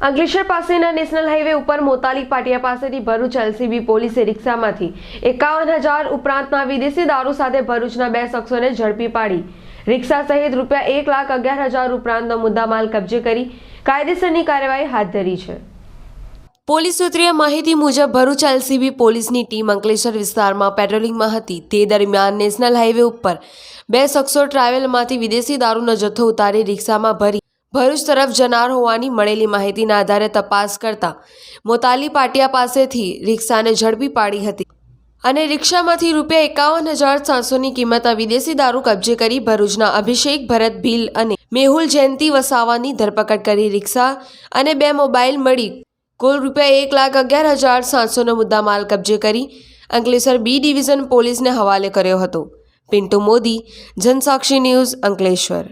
અંકલેશ્વર પાસેના national highway ઉપર મોતાલી પાટિયા પાસેથી ભરૂચ એલસીબી પોલીસે રિક્ષામાંથી એકાવન હજાર ઉપરાંતના વિદેશી દારૂ સાથે ભરૂચના બે શખ્સોને ઝડપી પાડી. રિક્ષા સહિત રૂપિયા એક લાખ અગિયાર હજાર ઉપરાંતનો મુદ્દામાલ કબજે કરી કાયદેસરની કાર્યવાહી હાથ ધરી છે. પોલીસ સૂત્રીય માહિતી મુજબ ભરૂચ એલસીબી પોલીસની ટીમ અંકલેશ્વર વિસ્તારમાં પેટ્રોલિંગમાં હતી. તે દરમિયાન નેશનલ હાઈવે ઉપર બે શખ્સો ટ્રાવેલમાંથી વિદેશી દારૂનો જથ્થો ઉતારી રિક્ષામાં ભરી ભરૂચ તરફ જનાર હોવાની મળેલી માહિતીના આધારે તપાસ કરતા મોતાલી પાટિયા પાસેથી રિક્ષાને ઝડપી પાડી હતી અને રિક્ષામાંથી રૂપિયા એકાવન હજાર સાતસોની કિંમતના વિદેશી દારૂ કબજે કરી ભરૂચના અભિષેક ભરત ભીલ અને મેહુલ જયંતિ વસાવાની ધરપકડ કરી રિક્ષા અને બે મોબાઈલ મળી કુલ રૂપિયા એક લાખ અગિયાર હજાર સાતસોનો મુદ્દામાલ કબજે કરી અંકલેશ્વર બી ડિવિઝન પોલીસને હવાલે કર્યો હતો. પિન્ટુ મોદી, જનસાક્ષી ન્યૂઝ અંકલેશ્વર.